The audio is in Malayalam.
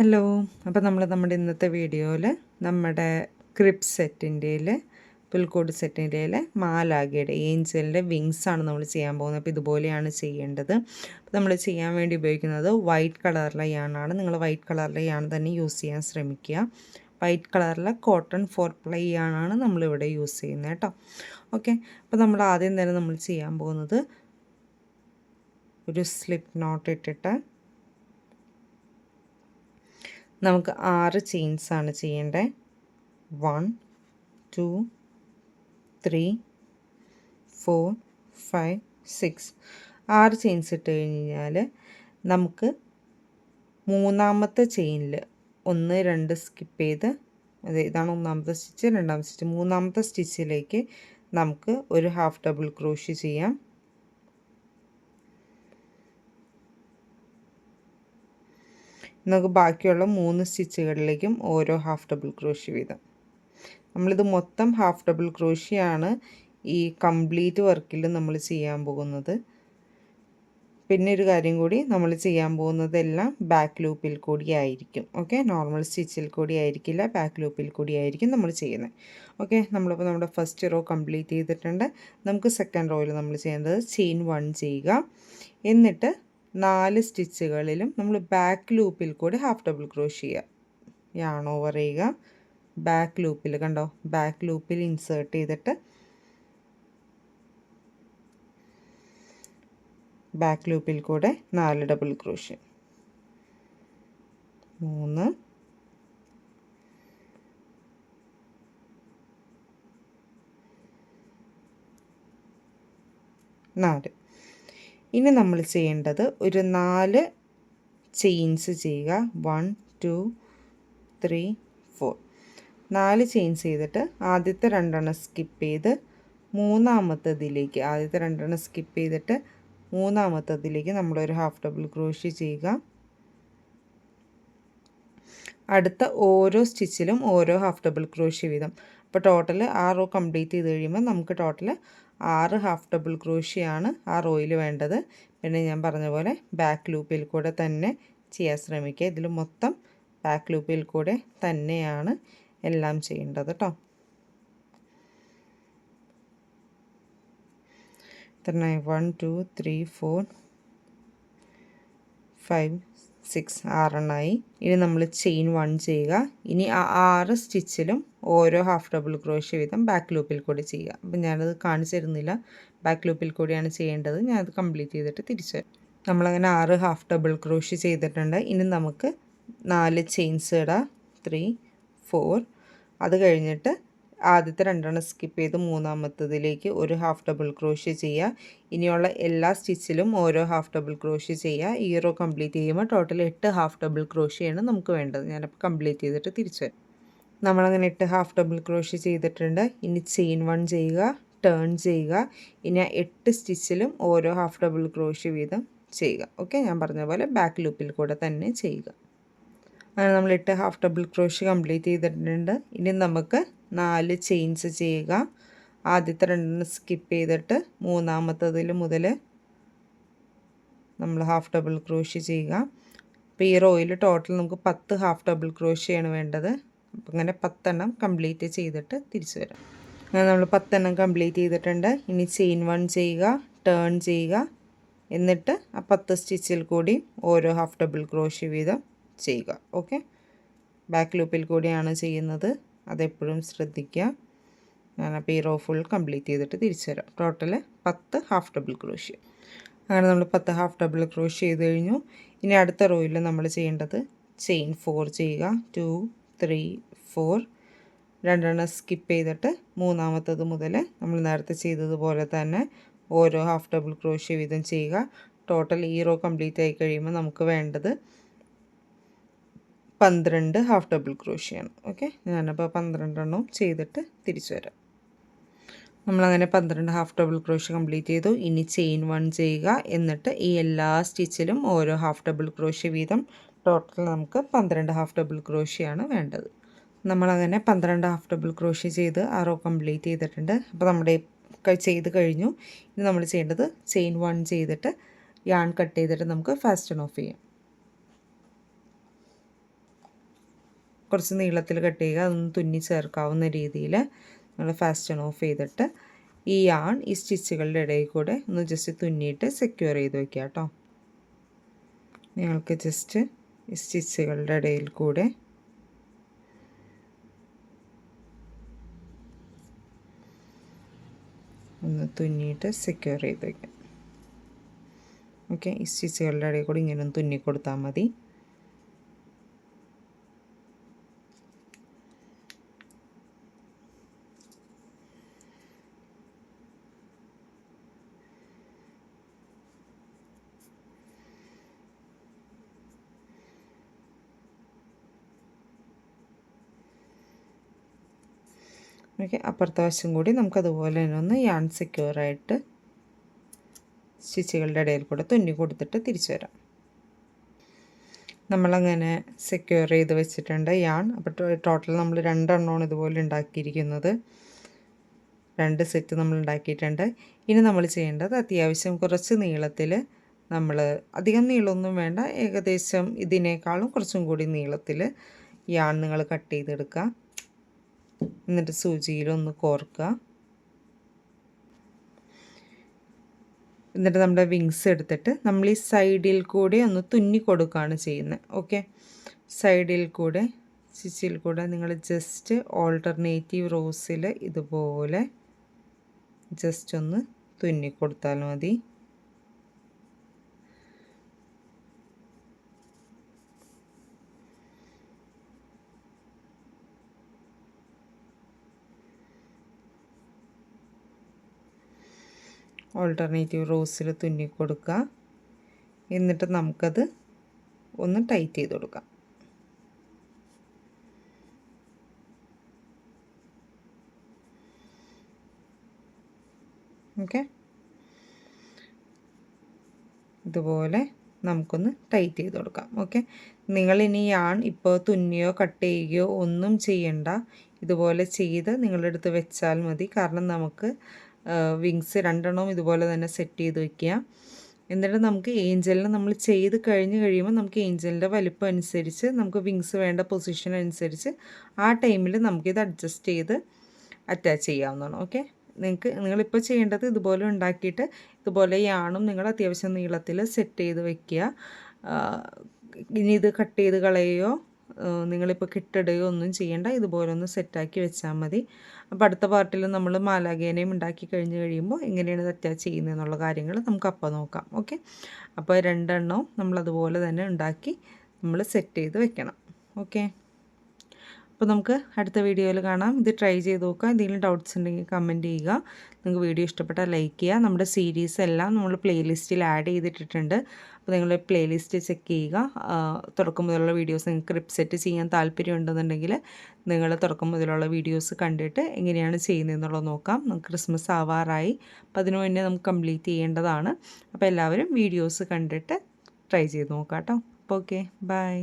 ഹലോ അപ്പോൾ നമ്മൾ നമ്മുടെ ഇന്നത്തെ വീഡിയോയിൽ നമ്മുടെ ക്രിപ്പ് സെറ്റിന്റെയിൽ പുൽക്കോട് സെറ്റിന്റെ മാലാഗയുടെ ഏഞ്ചലിന്റെ ആണ് നമ്മൾ ചെയ്യാൻ പോകുന്നത്. അപ്പോൾ ഇതുപോലെയാണ് ചെയ്യേണ്ടത്. അപ്പോൾ നമ്മൾ ചെയ്യാൻ വേണ്ടി ഉപയോഗിക്കുന്നത് വൈറ്റ് കളറിലെ യാണാണ്. നിങ്ങൾ വൈറ്റ് കളറിലെ യാണ് തന്നെ യൂസ് ചെയ്യാൻ ശ്രമിക്കുക. വൈറ്റ് കളറിലെ കോട്ടൺ ഫോർ പ്ലൈ യാണാണ് നമ്മളിവിടെ യൂസ് ചെയ്യുന്നത് കേട്ടോ. ഓക്കെ അപ്പോൾ നമ്മൾ ആദ്യം തന്നെ നമ്മൾ ചെയ്യാൻ പോകുന്നത് ഒരു സ്ലിപ്പ് നോട്ട് ഇട്ടിട്ട് നമുക്ക് ആറ് ആണ് ചെയ്യേണ്ടത് one two three four five six ആറ് ചെയിൻസ് ഇട്ട് കഴിഞ്ഞാൽ നമുക്ക് മൂന്നാമത്തെ ചെയിനിൽ ഒന്ന് രണ്ട് സ്കിപ്പ് ചെയ്ത് അതെ ഇതാണ് ഒന്നാമത്തെ സ്റ്റിച്ച് രണ്ടാമത്തെ സ്റ്റിച്ച് മൂന്നാമത്തെ സ്റ്റിച്ചിലേക്ക് നമുക്ക് ഒരു ഹാഫ് ഡബിൾ ക്രോഷ്യ ചെയ്യാം. നമുക്ക് ബാക്കിയുള്ള മൂന്ന് സ്റ്റിച്ചുകളിലേക്കും ഓരോ ഹാഫ് ഡബിൾ ക്രോഷ്യ വീതം. നമ്മളിത് മൊത്തം ഹാഫ് ഡബിൾ ക്രോഷ്യയാണ് ഈ കംപ്ലീറ്റ് വർക്കിൽ നമ്മൾ ചെയ്യാൻ പോകുന്നത്. പിന്നെ ഒരു കാര്യം കൂടി നമ്മൾ ചെയ്യാൻ പോകുന്നതെല്ലാം ബാക്ക് ലൂപ്പിൽ കൂടി ആയിരിക്കും. ഓക്കെ നോർമൽ സ്റ്റിച്ചിൽ കൂടി ആയിരിക്കില്ല ബാക്ക് ലൂപ്പിൽ കൂടി ആയിരിക്കും നമ്മൾ ചെയ്യുന്നത്. ഓക്കെ നമ്മളിപ്പോൾ നമ്മുടെ ഫസ്റ്റ് റോ കംപ്ലീറ്റ് ചെയ്തിട്ടുണ്ട്. നമുക്ക് സെക്കൻഡ് റോയിൽ നമ്മൾ ചെയ്യേണ്ടത് ചെയിൻ വൺ ചെയ്യുക. എന്നിട്ട് നാല് സ്റ്റിച്ചുകളിലും നമ്മൾ ബാക്ക് ലൂപ്പിൽ കൂടി ഹാഫ് ഡബിൾ ക്രോഷ് ചെയ്യുക യാൺ ഓവർ ചെയ്യുക. ബാക്ക് ലൂപ്പിൽ കണ്ടോ? ബാക്ക് ലൂപ്പിൽ ഇൻസേർട്ട് ചെയ്തിട്ട് ബാക്ക് ലൂപ്പിൽ കൂടെ നാല് ഡബിൾ ക്രോഷ് മൂന്ന്. നാല്. ഇനി നമ്മൾ ചെയ്യേണ്ടത് ഒരു നാല് ചെയിൻസ് ചെയ്യുക. വൺ ടു ത്രീ ഫോർ നാല് ചെയിൻസ് ചെയ്തിട്ട് ആദ്യത്തെ രണ്ടെണ്ണം സ്കിപ്പ് ചെയ്ത് മൂന്നാമത്തതിലേക്ക് ആദ്യത്തെ രണ്ടെണ്ണം സ്കിപ്പ് ചെയ്തിട്ട് മൂന്നാമത്തതിലേക്ക് നമ്മളൊരു ഹാഫ് ഡബിൾ ക്രോഷി ചെയ്യുക. അടുത്ത ഓരോ സ്റ്റിച്ചിലും ഓരോ ഹാഫ് ഡബിൾ ക്രോഷി വീതം. അപ്പോൾ ടോട്ടൽ ആ റോ കംപ്ലീറ്റ് ചെയ്ത് കഴിയുമ്പോൾ നമുക്ക് ടോട്ടൽ ആറ് ഹാഫ് ഡബിൾ ക്രോഷിയാണ് ആ റോയിൽ വേണ്ടത്. പിന്നെ ഞാൻ പറഞ്ഞ പോലെ ബാക്ക് ലൂപ്പിൽ കൂടെ തന്നെ ചെയ്യാൻ ശ്രമിക്കുക. ഇതിൽ മൊത്തം ബാക്ക് ലൂപ്പിൽ കൂടെ തന്നെയാണ് എല്ലാം ചെയ്യേണ്ടത് കേട്ടോ ഇത്ര one two three four five six ആറെണ്ണമായി ഇനി നമ്മൾ ചെയിൻ വൺ ചെയ്യുക. ഇനി ആ ആറ് സ്റ്റിച്ചിലും ഓരോ ഹാഫ് ഡബിൾ ക്രോഷ്യ വീതം ബാക്ക് ലൂപ്പിൽ കൂടി ചെയ്യുക. അപ്പം ഞാനത് കാണിച്ചു തരുന്നില്ല. ബാക്ക് ലൂപ്പിൽ കൂടിയാണ് ചെയ്യേണ്ടത്. ഞാനത് കംപ്ലീറ്റ് ചെയ്തിട്ട് തിരിച്ചു വരും. നമ്മളങ്ങനെ ആറ് ഹാഫ് ഡബിൾ ക്രോഷ്യ ചെയ്തിട്ടുണ്ട്. ഇനി നമുക്ക് നാല് ചെയിൻസ് ഇടാം. ത്രീ ഫോർ അത് കഴിഞ്ഞിട്ട് ആദ്യത്തെ രണ്ടെണ്ണം സ്കിപ്പ് ചെയ്ത് മൂന്നാമത്തതിലേക്ക് ഒരു ഹാഫ് ഡബിൾ ക്രോഷ്യ ചെയ്യുക. ഇനിയുള്ള എല്ലാ സ്റ്റിച്ചിലും ഓരോ ഹാഫ് ഡബിൾ ക്രോഷ്യ ചെയ്യുക. ഈ റോ കംപ്ലീറ്റ് ചെയ്യുമ്പോൾ ടോട്ടൽ എട്ട് ഹാഫ് ഡബിൾ ക്രോഷ്യയാണ് നമുക്ക് വേണ്ടത്. ഞാനപ്പോൾ കംപ്ലീറ്റ് ചെയ്തിട്ട് തിരിച്ചു വരും. നമ്മളങ്ങനെ എട്ട് ഹാഫ് ഡബിൾ ക്രോഷ്യ ചെയ്തിട്ടുണ്ട്. ഇനി ചെയിൻ വൺ ചെയ്യുക ടേൺ ചെയ്യുക. ഇനി എട്ട് സ്റ്റിച്ചിലും ഓരോ ഹാഫ് ഡബിൾ ക്രോഷ്യ വീതം ചെയ്യുക. ഓക്കെ ഞാൻ പറഞ്ഞ പോലെ ബാക്ക് ലൂപ്പിൽ കൂടെ തന്നെ ചെയ്യുക. അങ്ങനെ നമ്മൾ എട്ട് ഹാഫ് ഡബിൾ ക്രോഷ് കംപ്ലീറ്റ് ചെയ്തിട്ടുണ്ട്. ഇനി നമുക്ക് നാല് ചെയിൻസ് ചെയ്യുക. ആദ്യത്തെ രണ്ടെണ്ണം സ്കിപ്പ് ചെയ്തിട്ട് മൂന്നാമത്തതിൽ മുതൽ നമ്മൾ ഹാഫ് ഡബിൾ ക്രോഷ് ചെയ്യുക. അപ്പോൾ ഈ റോയിൽ ടോട്ടൽ നമുക്ക് പത്ത് ഹാഫ് ഡബിൾ ക്രോഷ്യയാണ് വേണ്ടത്. അപ്പം അങ്ങനെ പത്തെണ്ണം കംപ്ലീറ്റ് ചെയ്തിട്ട് തിരിച്ചു വരാം. അങ്ങനെ നമ്മൾ പത്തെണ്ണം കംപ്ലീറ്റ് ചെയ്തിട്ടുണ്ട്. ഇനി ചെയിൻ വൺ ചെയ്യുക ടേൺ ചെയ്യുക. എന്നിട്ട് ആ പത്ത് സ്റ്റിച്ചിൽ കൂടി ഓരോ ഹാഫ് ഡബിൾ ക്രോഷ് വീതം ചെയ്യുക. ഓക്കെ? ബാക്ക് ലൂപ്പിൽ കൂടിയാണ് ചെയ്യുന്നത്. അതെപ്പോഴും ശ്രദ്ധിക്കുക. ഞാനപ്പോൾ ഈ റോ ഫുൾ കംപ്ലീറ്റ് ചെയ്തിട്ട് തിരിച്ചു തരാം ടോട്ടൽ പത്ത് ഹാഫ് ഡബിൾ ക്രോഷ്യ. അങ്ങനെ നമ്മൾ പത്ത് ഹാഫ് ഡബിൾ ക്രോഷ്യ ചെയ്ത് കഴിഞ്ഞു. ഇനി അടുത്ത റോയിൽ നമ്മൾ ചെയ്യേണ്ടത് ചെയിൻ ഫോർ ചെയ്യുക. Two three four. രണ്ടെണ്ണം സ്കിപ്പ് ചെയ്തിട്ട് മൂന്നാമത്തത് മുതൽ നമ്മൾ നേരത്തെ ചെയ്തതുപോലെ തന്നെ ഓരോ ഹാഫ് ഡബിൾ ക്രോഷ്യ വീതം ചെയ്യുക. ടോട്ടൽ ഈ റോ കംപ്ലീറ്റ് ആയി കഴിയുമ്പോൾ നമുക്ക് വേണ്ടത് പന്ത്രണ്ട് ഹാഫ് ഡബിൾ ക്രോഷ്യയാണ് ഓക്കെ ഞാനപ്പോൾ പന്ത്രണ്ടെണ്ണവും ചെയ്തിട്ട് തിരിച്ചു വരാം. നമ്മളങ്ങനെ പന്ത്രണ്ട് ഹാഫ് ഡബിൾ ക്രോഷ്യ കംപ്ലീറ്റ് ചെയ്തു. ഇനി ചെയിൻ വൺ ചെയ്യുക. എന്നിട്ട് ഈ എല്ലാ സ്റ്റിച്ചിലും ഓരോ ഹാഫ് ഡബിൾ ക്രോഷ്യ വീതം ടോട്ടൽ നമുക്ക് പന്ത്രണ്ട് ഹാഫ് ഡബിൾ ക്രോഷ്യയാണ് വേണ്ടത്. നമ്മളങ്ങനെ പന്ത്രണ്ട് ഹാഫ് ഡബിൾ ക്രോഷ്യ ചെയ്ത് ആ റോ കംപ്ലീറ്റ് ചെയ്തിട്ടുണ്ട്. അപ്പോൾ നമ്മുടെ ചെയ്ത് കഴിഞ്ഞു. ഇനി നമ്മൾ ചെയ്യേണ്ടത് ചെയിൻ വൺ ചെയ്തിട്ട് യാൺ കട്ട് ചെയ്തിട്ട് നമുക്ക് ഫാസ്റ്റ് ഓഫ് ചെയ്യാം. കുറച്ച് നീളത്തിൽ കട്ട് ചെയ്യുക. അതൊന്ന് തുന്നി ചേർക്കാവുന്ന രീതിയിൽ നമ്മൾ ഫാസ്റ്റൺ ഓഫ് ചെയ്തിട്ട് ഈ ആൺ ഈ സ്റ്റിച്ചുകളുടെ ഇടയിൽ കൂടെ ഒന്ന് ജസ്റ്റ് തുന്നിയിട്ട് സെക്യൂർ ചെയ്ത് വയ്ക്കുക കേട്ടോ. നിങ്ങൾക്ക് ജസ്റ്റ് ഈ സ്റ്റിച്ചുകളുടെ ഇടയിൽ കൂടെ ഒന്ന് തുന്നിയിട്ട് സെക്യൂർ ചെയ്ത് വയ്ക്കാം ഓക്കെ ഈ സ്റ്റിച്ചുകളുടെ ഇടയിൽ കൂടി ഇങ്ങനെ ഒന്ന് തുന്നി കൊടുത്താൽ മതി. ഓക്കെ അപ്പുറത്തെ വശം കൂടി നമുക്കതുപോലെ തന്നെ ഒന്ന് യാൺ സെക്യൂറായിട്ട് സ്റ്റിച്ചുകളുടെ ഇടയിൽ കൂടെ തുന്നി കൊടുത്തിട്ട് തിരിച്ചു വരാം. നമ്മളങ്ങനെ സെക്യൂർ ചെയ്ത് വെച്ചിട്ടുണ്ട് യാൺ അപ്പോൾ ടോട്ടൽ നമ്മൾ രണ്ടെണ്ണമാണ് ഇതുപോലെ ഉണ്ടാക്കിയിരിക്കുന്നത്. രണ്ട് സെറ്റ് നമ്മൾ ഉണ്ടാക്കിയിട്ടുണ്ട്. ഇനി നമ്മൾ ചെയ്യേണ്ടത് അത്യാവശ്യം കുറച്ച് നീളത്തിൽ നമ്മൾ അധികം നീളമൊന്നും വേണ്ട. ഏകദേശം ഇതിനേക്കാളും കുറച്ചും കൂടി നീളത്തിൽ യാൺ നിങ്ങൾ കട്ട് ചെയ്തെടുക്കുക. എന്നിട്ട് സൂചിയിലൊന്ന് കോർക്കുക. എന്നിട്ട് നമ്മുടെ വിങ്സ് എടുത്തിട്ട് നമ്മൾ ഈ സൈഡിൽ കൂടെ ഒന്ന് തുന്നി കൊടുക്കുകയാണ് ചെയ്യുന്നത്. ഓക്കെ സൈഡിൽ കൂടെ സ്റ്റിച്ചിൽ കൂടെ നിങ്ങൾ ജസ്റ്റ് ഓൾട്ടർനേറ്റീവ് റോസിൽ ഇതുപോലെ ജസ്റ്റ് ഒന്ന് തുന്നി കൊടുത്താൽ മതി. ഓൾട്ടർനേറ്റീവ് റോസിൽ തുന്നി കൊടുക്കുക എന്നിട്ട് നമുക്കത് ഒന്ന് ടൈറ്റ് ചെയ്ത് കൊടുക്കാം. ഓക്കെ ഇതുപോലെ നമുക്കൊന്ന് ടൈറ്റ് ചെയ്ത് കൊടുക്കാം. ഓക്കെ നിങ്ങളിനി യാൺ ഇപ്പോൾ തുന്നിയോ കട്ട് ചെയ്യുകയോ ഒന്നും ചെയ്യണ്ട. ഇതുപോലെ ചെയ്ത് നിങ്ങളുടെ അടുത്ത് വെച്ചാൽ മതി. കാരണം നമുക്ക് വിങ്സ് രണ്ടെണ്ണവും ഇതുപോലെ തന്നെ സെറ്റ് ചെയ്ത് വയ്ക്കുക എന്നിട്ട് നമുക്ക് ഏഞ്ചലിനെ നമ്മൾ ചെയ്ത് കഴിഞ്ഞ് കഴിയുമ്പോൾ നമുക്ക് ഏഞ്ചലിന്റെ വലിപ്പം അനുസരിച്ച് നമുക്ക് വിങ്സ് വേണ്ട പൊസിഷൻ അനുസരിച്ച് ആ ടൈമിൽ നമുക്കിത് അഡ്ജസ്റ്റ് ചെയ്ത് അറ്റാച്ച് ചെയ്യാവുന്നതാണ്. ഓക്കെ നിങ്ങൾക്ക് നിങ്ങളിപ്പോൾ ചെയ്യേണ്ടത് ഇതുപോലെ ഉണ്ടാക്കിയിട്ട് ഇതുപോലെ യാണും നിങ്ങൾ അത്യാവശ്യം നീളത്തിൽ സെറ്റ് ചെയ്ത് വയ്ക്കുക ഇനി ഇത് കട്ട് ചെയ്ത് കളയുകയോ നിങ്ങളിപ്പോൾ കിട്ടിടുകയോ ഒന്നും ചെയ്യേണ്ട. ഇതുപോലെ ഒന്ന് സെറ്റാക്കി വെച്ചാൽ മതി. അപ്പോൾ അടുത്ത പാർട്ടിൽ നമ്മൾ മാലാഗേനയും ഉണ്ടാക്കി കഴിഞ്ഞ് കഴിയുമ്പോൾ എങ്ങനെയാണ് ഇത് അറ്റാച്ച് ചെയ്യുന്നതെന്നുള്ള കാര്യങ്ങൾ നമുക്ക് അപ്പോൾ നോക്കാം. ഓക്കെ? അപ്പോൾ രണ്ടെണ്ണവും നമ്മളതുപോലെ തന്നെ ഉണ്ടാക്കി നമ്മൾ സെറ്റ് ചെയ്ത് വെക്കണം. ഓക്കെ? അപ്പോൾ നമുക്ക് അടുത്ത വീഡിയോയിൽ കാണാം. ഇത് ട്രൈ ചെയ്ത് നോക്കുക. എന്തെങ്കിലും ഡൗട്ട്സ് ഉണ്ടെങ്കിൽ കമന്റ് ചെയ്യുക. നിങ്ങൾക്ക് വീഡിയോ ഇഷ്ടപ്പെട്ടാൽ ലൈക്ക് ചെയ്യുക. നമ്മുടെ സീരീസ് എല്ലാം നമ്മൾ പ്ലേലിസ്റ്റിൽ ആഡ് ചെയ്തിട്ടിട്ടുണ്ട്. അപ്പോൾ നിങ്ങൾ പ്ലേലിസ്റ്റ് ചെക്ക് ചെയ്യുക. തുടക്കം മുതലുള്ള വീഡിയോസ് നിങ്ങൾക്ക് റിപ്സെറ്റ് ചെയ്യാൻ താല്പര്യം ഉണ്ടെന്നുണ്ടെങ്കിൽ നിങ്ങൾ തുടക്കം മുതലുള്ള വീഡിയോസ് കണ്ടിട്ട് എങ്ങനെയാണ് ചെയ്യുന്നതെന്നുള്ളത് നോക്കാം. നമുക്ക് ക്രിസ്മസ് ആവാറായി. അപ്പോൾ അതിനു മുന്നേ നമുക്ക് കംപ്ലീറ്റ് ചെയ്യേണ്ടതാണ്. അപ്പോൾ എല്ലാവരും വീഡിയോസ് കണ്ടിട്ട് ട്രൈ ചെയ്ത് നോക്കാം കേട്ടോ. അപ്പോൾ ഓക്കെ ബൈ